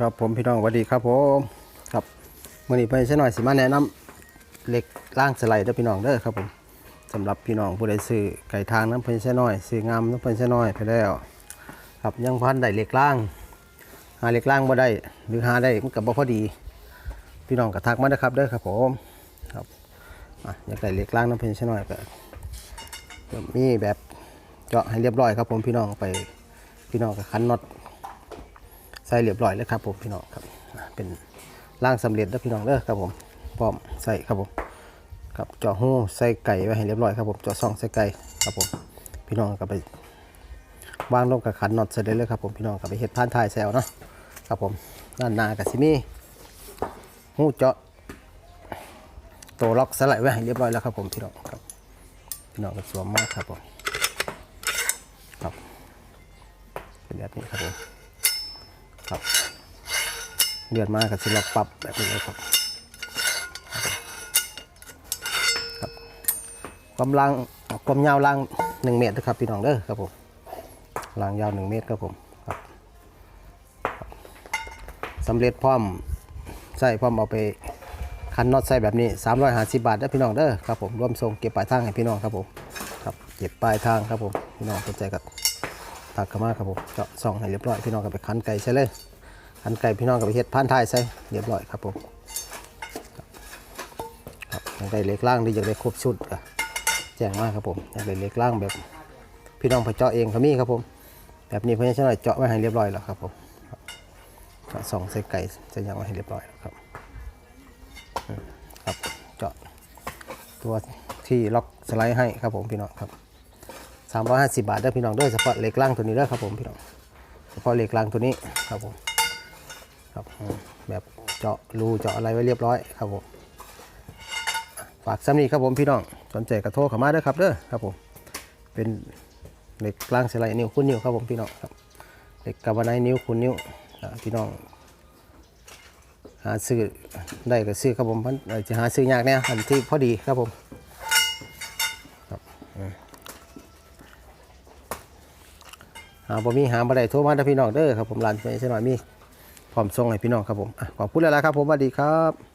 ครับผมพี่น้องสวัสดีครับผมครับมื่อนี้เพิ่นใช้หน่อยสิมาแนะนำเหล็กล่างสไลด์เด้อพี่น้องเด้อครับผมสำหรับพี่น้องผู้ใดซื้อไก่ทางน้ำเพิ่นใช้หน่อยซื้องามน้ำเพิ่นใช้หน่อยไปแล้ว ครับยังพันได้เหล็กล่าง หาเหล็กล่างบ่ได้หรือหาได้มันก็บ่พอดี พี่น้องก็ทักมาเด้อครับเด้อครับผมครับอะยากได้เหล็กล่างน้ำเพิ่นใช้หน่อยก็มีแบบเจาะให้เรียบร้อยครับผมพี่น้องไปพี่น้องก็คันน็อต ส่เรียบร้อยแล้วครับผมพี่น้องครับเป็นร่างสำเร็จแล้วพี่น้องเด้อครับผมพร้อมใส่ครับผมครับเจาะหูใส่ไก่ไว้ให้เรียบร้อยครับผมเจาะซ่องใส่ไก่ครับผมพี่น้องก็ไปวางลงกับขันน็อตเสร็จเลยครับผมพี่น้องก็ไปเฮ็ดพานทายแซวเนาะครับผมด้านหน้ากับซิมีหูเจาะตัวล็อกสไลด์ไว้ให้เรียบร้อยแล้วครับผมพี่น้องครับพี่น้องก็สวมมากครับผมครับเป็นแบบนี้ครับผม ครับเดือดมากกับสิล็อกปรับแบบนี้เลยครับครับ ความล่างความยาวล่างหนึ่งเมตรนะครับพี่น้องเด้อครับผมล่างยาวหนึ่งเมตรครับผมครับสำเร็จพร้อมใส่พร้อมเอาไปคันน็อตใส่แบบนี้ 350 บาทเด้พี่น้องเด้อครับผมรวมส่งเก็บปลายทางให้พี่น้องครับผมครับเก็บปลายทางครับผมพี่น้องสนใจกับ ตักเข้ามาครับผมเจาะสองให้เรียบร้อยพี่น้องก็ไปคันไก่ใช่เลยคันไก่พี่น้องก็ไปเฮ็ดพันท้ายใส่เรียบร้อยครับผมครับอยากได้เล็กล่างที่อยากได้ครบชุดก็แจ้งมาครับผมอยากได้เล็กล่างแบบ พี่น้องไปเจาะเองก็มีครับผม แบบนี้เพื่อนช่วยเจาะไว้ให้เรียบร้อยแล้วครับผมเจาะสองใส่ไก่ใส่ยังไว้ให้เรียบร้อยแล้วครับครับเจาะตัวที่ล็อกสไลด์ให้ครับผมพี่น้องครับ 350 บาทเด้พี่น้องด้อเฉพาะเหล็กล่างตัวนี้เด้อครับผมพี่น้องเฉพาะเหล็กล่างตัวนี้ครับผมครับแบบเจาะรูเจาะอะไรไว้เรียบร้อยครับผมฝากซ้ำนี้ครับผมพี่น้องสนใจกระโทรเข้ามาด้อครับเด้อครับผมเป็นเหล็กล่างสไลด์นิ้วคุณนิ้วครับผมพี่น้องครับเหล็กกาวไนนิ้วคุณนิ้วพี่น้องหาซื้อได้ก็ซื้อครับผมมันอ่อจะหาซื้อยากเนี่ยอันที่พอดีครับผม หาบ่มีหาบ่ได้โทรมาเด้อพี่น้องเด้อครับผมร้านไปใช่หน่อยมีพร้อมส่งให้พี่น้องครับผมอะขอบคุณแล้วล่ะครับผมสวัสดีครับ